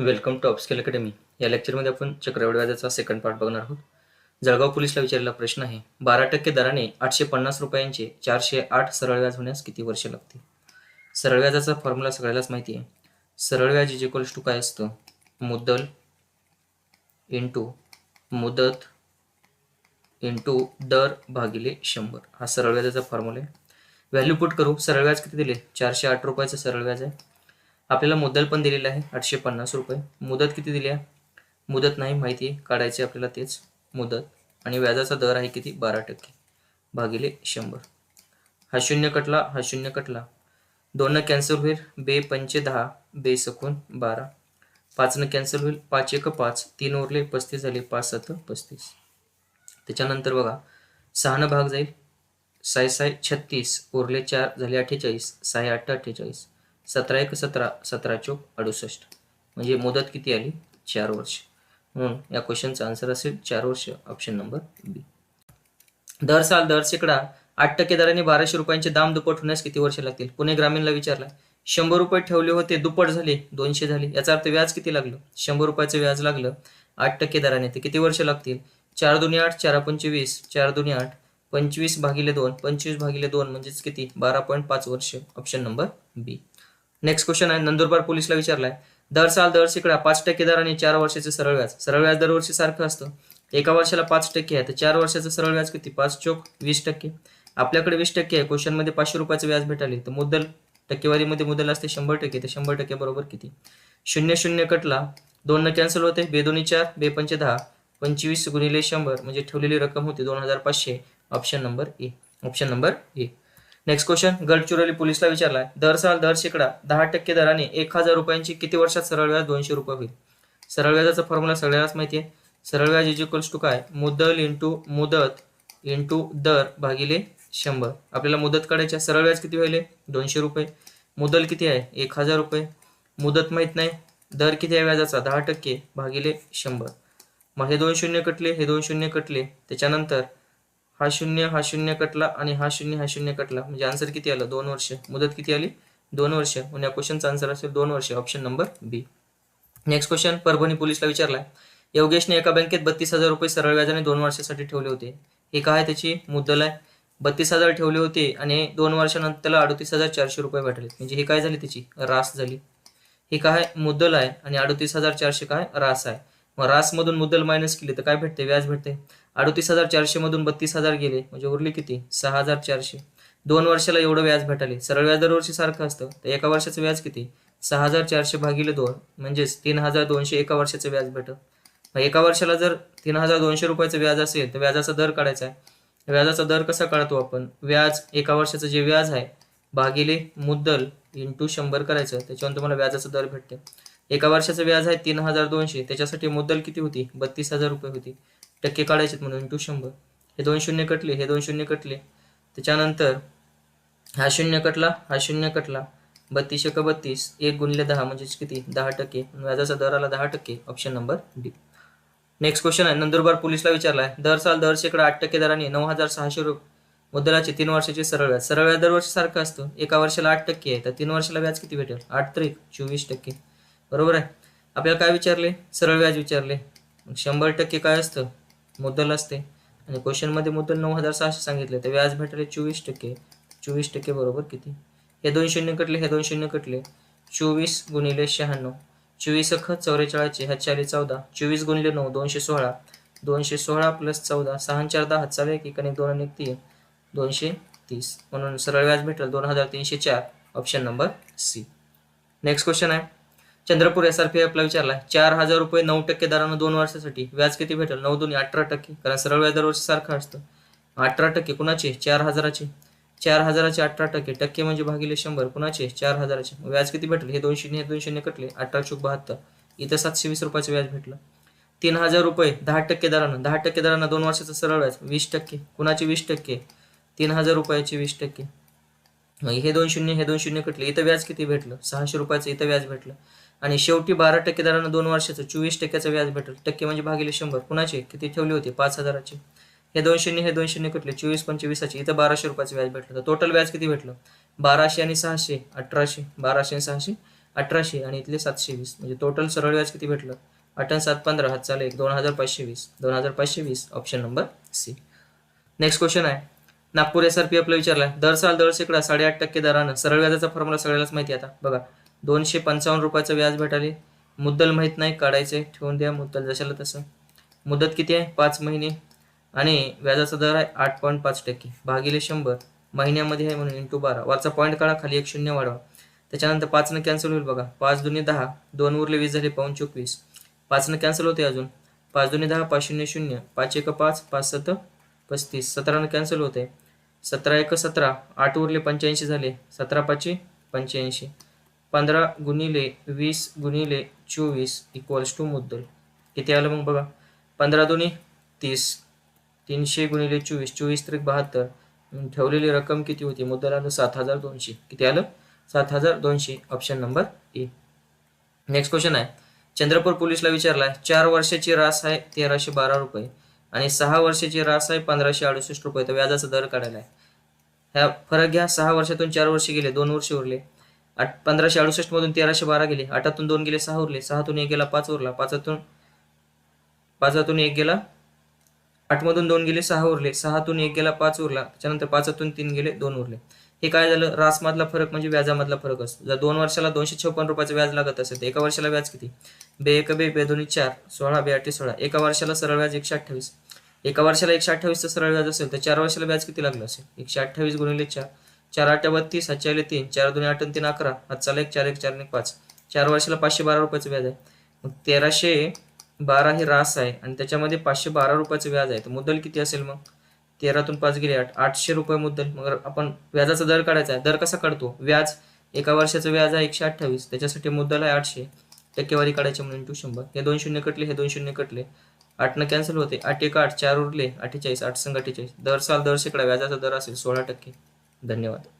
Welcome to upscale academy. या लेक्चरमध्ये आपण चक्रवाढ व्याजाचा सेकंड पार्ट बघणार आहोत. जळगाव पोलीसला विचारलेला प्रश्न आहे बारा टक्के दराने आठशे पन्नास रुपयांचे चारशे आठ सरळ व्याज होण्यास किती वर्ष लागतील? सरळ व्याजाचा फॉर्म्युला सगळ्यालाच माहिती आहे. सरळ व्याज इज इक्वल्स टू काय असतं? मुद्दल इंटू मुदत इंटू दर भागिले शंभर. हा सरळ व्याजाचा फॉर्म्युला आहे. व्हॅल्यू पुट करू सरळ व्याज किती दिले? चारशे आठ रुपयाचं सरळ व्याज आहे. आपल्याला मुद्दल पण दिलेला आहे आठशे पन्नास रुपये. मुदत किती दिली आहे? मुदत नाही माहिती आहे. काढायची आपल्याला तेच मुदत. आणि व्याजाचा दर आहे किती? बारा टक्के. भागिले शंभर. हा शून्य कटला हा शून्य कटला. दोननं कॅन्सल होईल बे पंचे दहा बे सकून बारा. पाचनं कॅन्सल होईल पाच एक पाच. तीन उरले पस्तीस झाले पाच सात पस्तीस. त्याच्यानंतर बघा सहानं भाग जाईल. साय साय छत्तीस. उरले चार झाले अठ्ठेचाळीस. साय आठ अठ्ठेचाळीस. सतरा एक सतरा सतरा चौक अडुसष्ट. म्हणजे मुदत किती आली? चार वर्ष. म्हणून या क्वेश्चनचा आन्सर असेल चार वर्ष ऑप्शन नंबर बी दर साल दर शेकडा आठ टक्के दराने बाराशे रुपयांचे दाम दुप्पट होण्यास किती वर्ष लागतील? पुणे ग्रामीणला विचारला. शंभर रुपये ठेवले होते दुप्पट झाले दोनशे झाले. याचा अर्थ व्याज किती लागलं? शंभर रुपयाचं व्याज लागलं आठ टक्के दराने. ते किती वर्ष लागतील? चार दोन्ही आठ चार पंचवीस चार दोन्ही आठ पंचवीस भागिले दोन पंचवीस भागिले दोन म्हणजेच किती? बारा पॉईंट पाच वर्ष option number B next question आहे नंदुरबार पोलीसला विचारलाय. दर साल दर शेकडा पाच टक्के दर आणि चार वर्षाचे सरळ व्याज. सरळ व्याज दरवर्षी सारखं असतं. एका वर्षाला पाच टक्के आहे तर चार वर्षाचं सरळ व्याज किती? पाच चोक वीस टक्के. आपल्याकडे वीस टक्के आहे क्वेश्चनमध्ये पाचशे रुपयाचं व्याज भेटाले तर मुद्दल टक्केवारीमध्ये मुद्दल असते शंभर टक्के तर शंभर टक्के बरोबर किती? शून्य शून्य कटला दोन न कॅन्सल होते बेदोनी चार बे पंचे दहा पंचवीस गुणिले शंभर म्हणजे ठेवलेली रक्कम होती दोन हजार पाचशे. Option number A option number A next question Gadchiroli पोलिसला विचारलाय दर साल दर शेकडा दहा टक्के दराने एक हजार रुपयांची किती वर्षात सरळ व्याज दोनशे रुपये होईल? सरळ व्याजाचा फॉर्म्युला सगळ्यालाच माहिती आहे. सरळ व्याज इज इक्वल्स टू काय? मुद्दल इंटू मुदत इंटू दर भागिले शंभर. आपल्याला मुदत काढायची आहे. सरळ व्याज किती व्हायले? दोनशे रुपये. मुदल किती आहे? एक हजार रुपये. मुदत माहीत नाही. दर किती आहे व्याजाचा? दहा टक्के भागिले शंभर. मग हे दोन शून्य कटले हे दोन शून्य कटले. त्याच्यानंतर हा शून्य हा शून्य कटला आणि हा शून्य हा शून्य कटला. म्हणजे आन्सर किती आलं? दोन वर्ष. मुदत किती आली? दोन वर्ष. म्हणून या क्वेश्चनचा आन्सर असेल दोन वर्ष. Option number B next question Parbhani पोलिसला विचारलाय. योगेशने एका बँकेत बत्तीस हजार रुपये सरळ व्याजाने दोन वर्षासाठी ठेवले होते. हे काय त्याची? मुद्दल आहे. बत्तीस हजार ठेवले होते आणि दोन वर्षानंतर त्याला अडतीस हजार चारशे रुपये भेटले. म्हणजे हे काय झाली त्याची? रास झाली. हे काय? मुद्दल आहे आणि अडतीस हजार चारशे काय? रास आहे. मग रास मधून मुद्दल मायनस केली तर काय भेटते? व्याज भेटते. अडतीस हजार चारशे मधून बत्तीस हजार गेले. म्हणजे उरले किती? सहा हजार चारशे. दोन वर्षाला एवढं व्याज भेटाले. सरळ व्याज दरवर्षी सारखं असतं. तर एका वर्षाचं व्याज किती? सहा हजार चारशे भागिले दोन. म्हणजेच तीन हजार दोनशे एका वर्षाचं व्याज भेटत एका वर्षाला जर तीन हजार दोनशे रुपयाचं व्याज असेल तर व्याजाचा दर काढायचा आहे. व्याजाचा दर कसा काढतो आपण? व्याज एका वर्षाचं जे व्याज आहे भागिले मुद्दल इंटू शंभर करायचं. त्याच्यावर तुम्हाला व्याजाचा दर भेटते. एका वर्षाचं व्याज आहे तीन हजार दोनशे. त्याच्यासाठी मुद्दल किती होती? बत्तीस हजार रुपये होती. टक्के काढायचे म्हणून इंटू शंभर. हे दोन शून्य कटले हे दोन शून्य कटले. त्याच्यानंतर हा शून्य कटला हा शून्य कटला. बत्तीस एक बत्तीस एक गुणिले दहा म्हणजेच किती? दहा टक्के. व्याजाचा दर आला दहा टक्के. Option number D next question आहे. नंदुरबार पोलिसला विचारलाय दर साल दर शेकडा आठ टक्के दराने नऊ हजार सहाशे रुपये मुद्दलाचे तीन वर्षाचे सरळ व्याज. सरळ व्याज दरवर्षी सारखं असतो. एका वर्षाला आठ टक्के आहे. तर तीन वर्षाला व्याज किती भेटेल? आठ त्रिक चोवीस टक्के. बरोबर आहे? आपल्याला काय विचारले? सरळ व्याज विचारले. मग शंभर टक्के काय असतं? मुद्दल असते. आणि क्वेश्चनमध्ये मुद्दल नऊ हजार सहाशे सांगितले तर व्याज भेटले चोवीस टक्के. चोवीस टक्के बरोबर किती? हे दोन शून्य कटले हे दोन शून्य कटले. चोवीस गुणिले शहाण्णव. चोवीस अख चौवेचाळीसचे ह्या चौदा. चोवीस गुणिले नऊ दोनशे सोळा. दोनशे सोळा प्लस चौदा सहा चार दहा चालेल एक एकाने दोन आणि तीन. दोनशे तीस. म्हणून सरळ व्याज भेटेल दोन हजार तीनशे चार. Option number C next question आहे. चंद्रपूर एस आर पी विचारला चार हजार रुपये नऊ टक्के दरानं दोन वर्षासाठी व्याज किती भेटेल? नऊ दोन्ही अठरा टक्के. कारण सरळ व्याज दरवर्षी सारखं असतं. अठरा टक्के कुणाचे? चार हजाराचे. चार हजाराचे अठरा टक्के. टक्के म्हणजे भागिले शंभर. कुणाचे? चार हजाराचे. व्याज किती भेटेल? हे दोन शून्य हे दोन शून्य कटले. अठरा चूक बहात्तर. इथं सातशे वीस रुपयाचं व्याज भेटलं. तीन हजार रुपये दहा टक्के दरानं. दहा टक्के दरानं दोन वर्षाचं सरळ व्याज. वीस टक्के. कुणाचे? वीस टक्के. तीन हजार रुपयाचे वीस टक्के. हे दोन शून्य हे दोन शून्य कटले. इथं व्याज किती भेटलं? सहाशे रुपयाचं इथं व्याज भेटलं. आणि शेवटी बारा टक्के दरानं दोन वर्षाचं चोवीस टक्क्याचं व्याज भेटेल. टक्के म्हणजे भागिले शंभर. कुणाचे? किती ठेवले होते? पाच हजाराचे. हे दोन शून्य हे दोन शून्य कटले चोवीस पंचवीसाचे. इथं बाराशे रुपयाचं व्याज भेटलं. तर टोटल व्याज किती भेटलं? बाराशे आणि सहाशे अठराशे. बाराशे आणि सहाशे अठराशे आणि इथले सातशे वीस. म्हणजे टोटल सरळ व्याज किती भेटलं? अठन सात पंधरा. हात चालेल एक. दोन हजार पाचशे वीस. दोन हजार पाचशे वीस. Option number C next question आहे. नागपूर एस आर पी आपला विचारलाय. दर साल दर शेकडा साडेआठ टक्के दरानं सरळ व्याजाचा फॉर्म्युला सगळ्यालाच माहिती आता. बघा. दोनशे पंचावन्न रुपयाचं व्याज भेटाले. मुद्दल माहीत नाही काढायचे ठेवून द्या मुद्दल जशाला तसं. मुदत किती आहे? पाच महिने. आणि व्याजाचा दर आहे आठ पॉईंट पाच टक्के. भागिले शंभर. महिन्यामध्ये आहे म्हणून इंटू बारा. वरचा पॉईंट काढा खाली एक शून्य वाढवा. त्याच्यानंतर पाचनं कॅन्सल होईल बघा. पाच दोन्ही दहा दोन उरले वीस झाले पाऊन चोवीस. पाचनं कॅन्सल होते अजून. पाच दोन्ही दहा पाच शून्य शून्य. पाच एक पाच पाच सत पस्तीस. सतरानं कॅन्सल होते. सतरा एक सतरा. आठ उरले पंच्याऐंशी झाले. सतरा पाचशे पंच्याऐंशी. पंधरा गुणिले वीस गुणिले चोवीस इक्वल्स टू मुद्दल. किती आलं मग बघा? पंधरा दोन्ही तीस. तीनशे गुणिले चोवीस चोवीस त्रिक बहात्तर. ठेवलेली रक्कम किती होती? मुद्दल आलं सात हजार दोनशे. किती आलं? सात हजार दोनशे. Option number A next question आहे. चंद्रपूर पोलीसला विचारलाय चार वर्षाची रास आहे तेराशे बारा रुपये आणि सहा वर्षाची रास आहे पंधराशे अडुसष्ट रुपये. तर व्याजाचा दर काढायला आहे. ह्या फरक घ्या. सहा वर्षातून चार वर्ष गेले दोन वर्ष उरले. आठ पंधराशे अडुसष्ट मधून तेराशे बारा गेले. आठातून दोन गेले सहा उरले. सहातून एक गेला पाच उरला. पाचातून पाचातून एक गेला. आठमधून दोन गेले सहा उरले. सहातून एक गेला पाच उरला. त्याच्यानंतर पाचातून तीन गेले दोन उरले. हे काय झालं? रासमधला फरक म्हणजे व्याजामधला फरक असतो. जर दोन वर्षाला दोनशे छप्पन रुपयाचं व्याज लागत असेल तर एका वर्षाला व्याज किती? बे एक बे बे दोन्ही चार सोळा बे आठे सोळा. एका वर्षाला सरळ व्याज एकशे अठ्ठावीस. एका वर्षाला एकशे अठ्ठावीसचं सरळ व्याज असेल तर चार वर्षाला व्याज किती लागलं असेल? एकशे अठ्ठावीस गुणिले चार. चार आठ बत्तीस हातच्या तीन चार दोन्ही आठ तीन अकरा. हातचाला एक चार एक चार एक पाच. चार वर्षाला पाचशे बारा रुपयाचं व्याज आहे. मग तेराशे बारा हे रास आहे आणि त्याच्यामध्ये पाचशे बारा रुपयाचं व्याज आहे. तर मुद्दल किती असेल मग? तेरातून पाच गेले आठ. आठशे रुपये मुद्दल. मग आपण व्याजाचा दर काढायचा आहे. दर कसा काढतो? व्याज एका वर्षाचं व्याज आहे एकशे अठ्ठावीस. त्याच्यासाठी मुद्दल आहे आठशे. टक्केवारी काढायची म्हणून टू शंभर. हे दोन शून्य कटले हे दोन शून्य कटले. आठनं कॅन्सल होते. आठ एक आठ चार उरले अठ्ठेचाळीस आठ संघ अठ्ठेचाळीस. दर साल दर शेकडा व्याजाचा दर असेल सोळा टक्के. धन्यवाद.